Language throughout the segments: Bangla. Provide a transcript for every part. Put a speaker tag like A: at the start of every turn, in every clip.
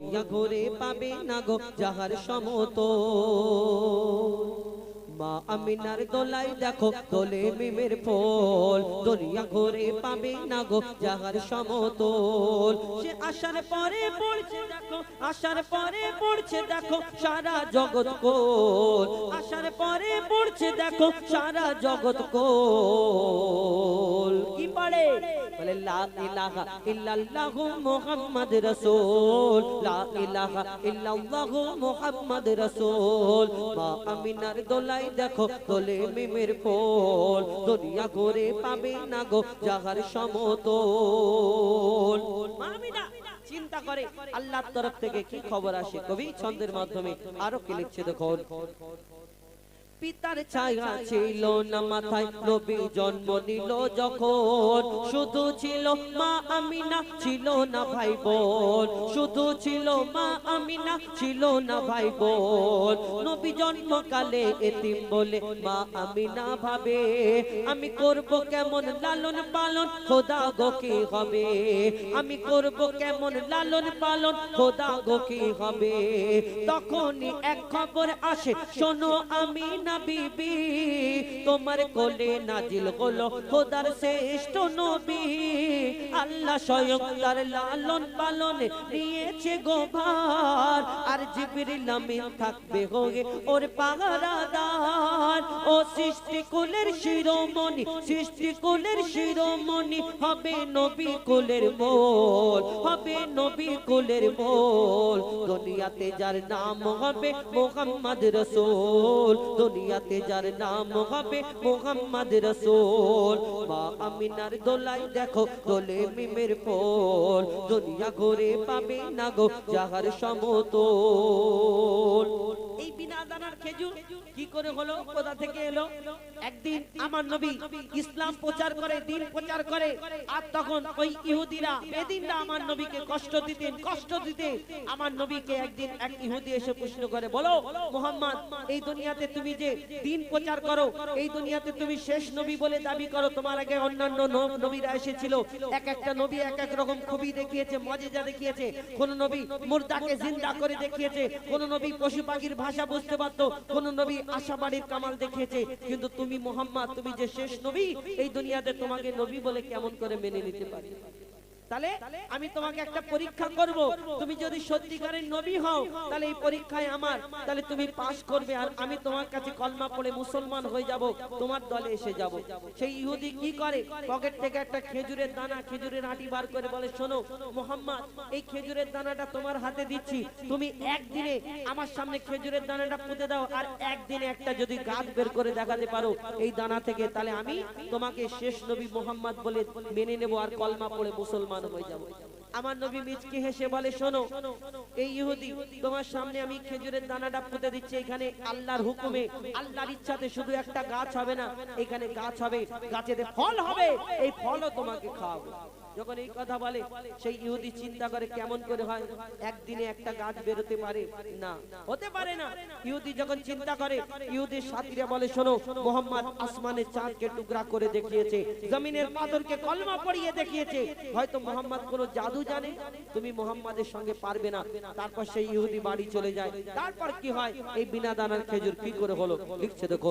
A: ঘুরে পাবে না গো যাহার সমতো। মা আমিনার দোলাই দেখো, দোলে মিমের ফল। দুনিয়া ঘুরে পাবে না গো যাহার সমতল সে আসার পরে পড়ছে দেখো, আসার পরে পড়ছে দেখো, সারা জগৎ কোল। আসার পরে পড়ছে দেখো, সারা জগৎ কোল। কি পড়ে? দোলাই দেখো দোলে মিমের দুনিয়া পাবে না গো চিন্তা করে, আল্লাহর তরফ থেকে কি খবর আসে কবি? ছন্দের মাধ্যমে আরও কি লিখছে দেখুন। পিতার ছায়া ছিল না মাথায়। নবী জন্ম নিল যখন। শুধু ছিল মা আমিনা ছিল না ভাই বোন শুধু ছিল মা আমিনা ছিল না ভাই বোন নবী জন্মকালে এতিম বলে মা আমিনা ভাবে আমি করব কেমন লালন পালন খোদা গো কি হবে? আমি করব কেমন লালন পালন খোদা গো কি হবে? তখনই এক খবর আসে শোনো আমি না বিবি, তোমার কোলে নাজিল হলো খোদার শ্রেষ্ঠ নবী। আল্লাহ স্বয়ং তার লালন পালনে নিয়েছে গোভার আর জিবরিল আমিন থাকবে হোগে ওর পাহারাদার। ও সৃষ্টি কুলের শিরোমণি সৃষ্টি কুলের শিরোমণি হবে নবী কুলের মোল, হবে নবী কুলের মোল। দুনিয়াতে যার নাম হবে মোহাম্মদ রসুল, দুনিয়াতে যার নাম হবে মোহাম্মদ রসুল। মা আমিনার দোলাই দেখো, দোলে মিমের ফল, দুনিয়া ঘুরে পাবে না গো যাহার সমতল। এই বিনা দানার খেজুর কি করে হলো? কোথা থেকে এলো। একদিন আমার নবী ইসলাম প্রচার করে, দিন প্রচার করে। আর তখন ওই ইহুদিরা, বেদিনরা আমার নবীকে কষ্ট দিতেন, কষ্ট দিতে। আমার নবীকে একদিন এক ইহুদি এসে প্রশ্ন করে, বলো, মোহাম্মদ, এই দুনিয়াতে তুমি যে দিন প্রচার করো, এই দুনিয়াতে তুমি শেষ নবী বলে দাবি করো। তোমার আগে অন্যান্য নবীরা এসেছিল। এক একটা নবী এক এক রকম খুবই দেখিয়েছে, মজেজা দেখিয়েছে। কোন নবী মুর্দাকে জিন্দা করে দেখিয়েছে। কোন নবী পশু পাখির ভাষা বুঝতে পারতো। কোন নবী আশাবাড়ির কামাল দেখিয়েছে। কিন্তু তুমি মোহাম্মদ, তুমি যে শেষ নবী, এই দুনিয়াতে তোমাকে নবী বলে কেমন করে মেনে নিতে পারি? তাহলে আমি তোমাকে একটা পরীক্ষা করব। তুমি যদি সত্যিকারের নবী হও তাহলে এই পরীক্ষায় আমার তাহলে তুমি পাস করবে আর আমি তোমার কাছে কলমা পড়ে মুসলমান হয়ে যাব তোমার দলে এসে যাব। সেই ইহুদি কি করে? পকেট থেকে একটা খেজুরের দানা খেজুরের আটি বার করে বলে শোনো মোহাম্মদ এই খেজুরের দানাটা তোমার হাতে দিচ্ছি। তুমি একদিনে আমার সামনে খেজুরের দানাটা পুঁতে দাও আর একদিনে একটা যদি গাছ বের করে দেখাতে পারো এই দানা থেকে তাহলে আমি তোমাকে শেষ নবী মোহাম্মদ বলে মেনে নেব আর কলমা পড়ে মুসলমান হয়ে যাব। আমার নবী মিচকে হেসে বলে, শোনো, এই ইহুদি, তোমার সামনে আমি খেজুরের দানাটা পুঁতে দিচ্ছি। এখানে আল্লাহর হুকুমে, আল্লাহর ইচ্ছাতে শুধু একটা গাছ হবে না, এখানে গাছ হবে, গাছেতে ফল হবে। এই ফলও তোমাকে খাওয়াবো। যখন এই কথা বলে, সেই ইহুদি চিন্তা করে কেমন করে হয়, একদিনে একটা গাছ বেরোতে পারে? না। হতে পারে না। ইহুদি যখন চিন্তা করে ইহুদির সাথীরা বলে, শোনো, মোহাম্মদ আসমানের চাঁদকে টুকরা করে দেখিয়েছে, জমিনের পাথরকে কলমা পড়িয়ে দেখিয়েছে। হয়তো মোহাম্মদ কোনো জাদু জানে, তুমি মোহাম্মদের সঙ্গে পারবে না। তারপর সেই ইহুদি বাড়ি চলে যায়। তারপর কি হয়? এই বিনা দানার খেজুর কি করে হলো? লিখছে দেখো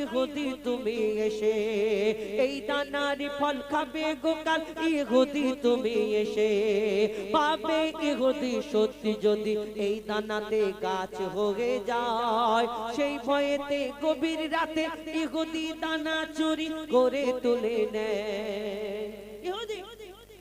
A: ইহুদি, তুমি এসে এই দানারই ফল খাবে গোকাল ইহুদি, তুমি এসে পাবে ইহুদি, সত্যি যদি এই দানাতে গাছ হয়ে যায়। সেই ভয়েতে গভীর রাতে ইহুদি দানা চুরি করে তুলে নেয়। ইহুদি,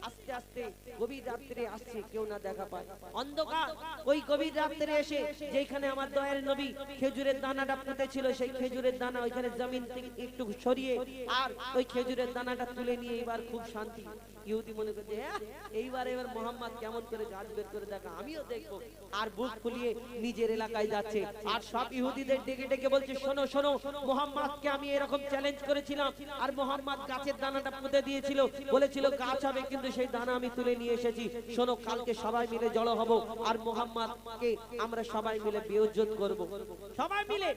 A: আস্তে আস্তে গভীর রাত্রে আসছে কেউ না দেখা পায়। অন্ধকার ওই গভীর রাত্রে এসে যেখানে আমার দয়ার নবী খেজুরের দানাটা পুঁতে ছিল সেই খেজুরের দানা ওইখানে জমিন একটু সরিয়ে আর ওই খেজুরের দানাটা তুলে নিয়ে এবার খুব শান্তি। ইহুদি মনে করছে "হ্যাঁ, এইবার এবার মোহাম্মদ কেমন করে গাছ বের করে দেখা আমিও দেখব। আর বুক ফুলিয়ে নিজের এলাকায় যাচ্ছে। আর সব ইহুদিদের ডেকে ডেকে বলছে শোনো শোনো মোহাম্মদকে আমি এরকম চ্যালেঞ্জ করেছিলাম। আর মোহাম্মদ গাছের দানাটা পুঁতে দিয়েছিল বলেছিল গাছ হবে কিন্তু সেই দানা আমি তুলে নিয়ে এসেছি। শোনো, কালকে সবাই মিলে জড়ো হব। আর মোহাম্মদকে আমরা সবাই মিলে বিয়োজন করব। সবাই মিলে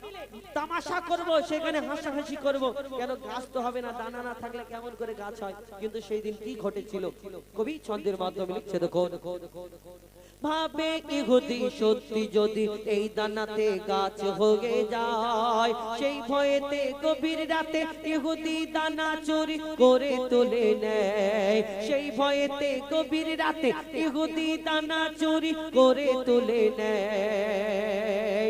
A: তামাশা করব, সেখানে হাসাহাসি করব। কেন গাছ তো হবে না, দানা না থাকলে কেমন করে গাছ হয়? কিন্তু সেই দিন কি ঘটেছিল? কবি ছন্দের মাধ্যমে লিখছে দেখো ভাবে ইহুদি সত্যি যদি এই দানাতে গাছ হয়ে যায়, সেই ভয়েতে গভীর রাতে ইহুদি দানা চুরি করে তুলে নেয়। সেই ভয়েতে গভীর রাতে ইহুদি দানা চুরি করে তুলে নেয়।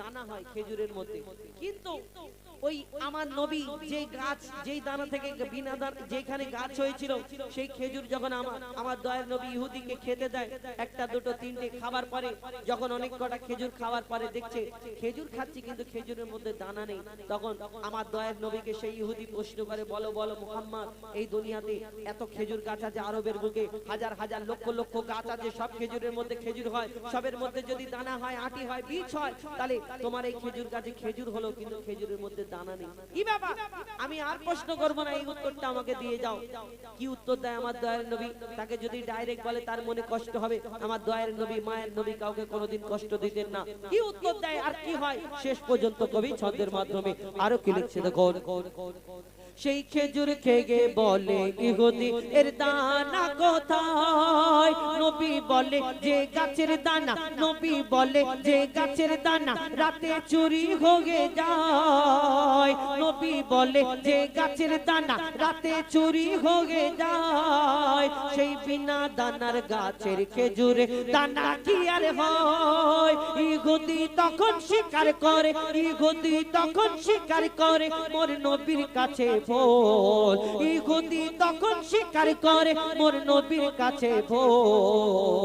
A: দানা হয় খেজুরের মধ্যে। কিন্তু ওই আমার নবী গাছ, যেই দানা থেকে বিনা যেখানে গাছ হয়েছিল, সেই খেজুর যখন আমার আমার নবী ইহুদিকে খেতে দেয়, একটা, দুটো, তিনটে খাবার পরে, যখন অনেক কটা খেজুর পরে দেখছে, খেজুর খাচ্ছি কিন্তু খেজুরের মধ্যে দানা নেই। তখন আমার নবীকে সেই ইহুদি প্রশ্ন করে, বলো বলো, মুহাম্মদ, এই দুনিয়াতে এত খেজুর গাছ আছে আরবের বুকে, হাজার হাজার, লক্ষ লক্ষ গাছ আছে, সব খেজুরের মধ্যে খেজুর হয়, সবের মধ্যে যদি দানা হয়, আটি হয়, বীজ হয়, তাহলে তোমার এই খেজুর গাছে খেজুর হলো, কিন্তু খেজুরের মধ্যে দানা নেই। কি বাবা আমি আর প্রশ্ন করব না, এই উত্তরটা আমাকে দিয়ে যাও। কি উত্তর দেয় আমার দয়ার নবী? তাকে যদি ডাইরেক্ট বলে, তার মনে কষ্ট হবে। আমার দয়ার নবী, মায়ের নবী কাউকে কোনোদিন কষ্ট দিতেন না। কি উত্তর দেয় আর কি হয়? শেষ পর্যন্ত কবি ছন্দের মাধ্যমে আরও কি লিখছে দেখো সেই খেজুর খেগে বলে, ইহুদি, এর দানা কোথায়? বলে, যে গাছের দানা, নবী বলে, যে গাছের দানা রাতে চুরি হয়ে যায়। নবী বলে, যে গাছের দানা রাতে চুরি হয়ে যায়। সেই বিনা দানার গাছের খেজুরে দানা কি আর হয়? ইহুদি তখন স্বীকার করে, ইহুদি তখন স্বীকার করে, মোর নবীর কাছে বল ইহুদি তখন স্বীকার করে, মোর নবীর কাছে বল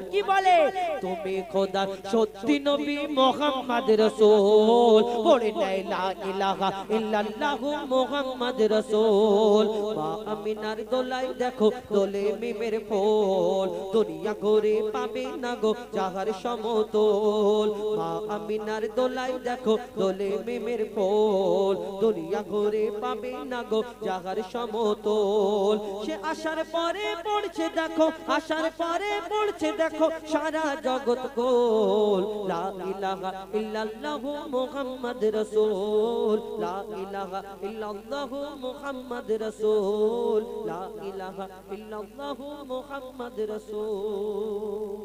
A: আর কি বলে? তুমি খোদা, সত্যি নবী মোহাম্মদ রসুল। পড়ে নাই, লা ইলাহা ইল্লাল্লাহু মোহাম্মদ রসুল। মা আমিনার দোলাই দেখো, দোলে মিমের ফুল। দুনিয়া ঘুরে পাবে না গো যাহার সমতল। মা আমিনার দোলাই দেখো, দোলে মিমের ফুল। দুনিয়া ঘুরে পাবে না গো যাহার সমতল। সে আসার পরে পড়ছে, দেখো আসার পরে পড়ছে দেখো সারা জগৎ গোল লা ইলাহা ইল্লাল্লাহ মুহাম্মদ রাসূল। লা ইলাহা ইল্লাল্লাহ মুহাম্মদ রাসূল। লা ইলাহা ইল্লাল্লাহ মুহাম্মদ রাসূল।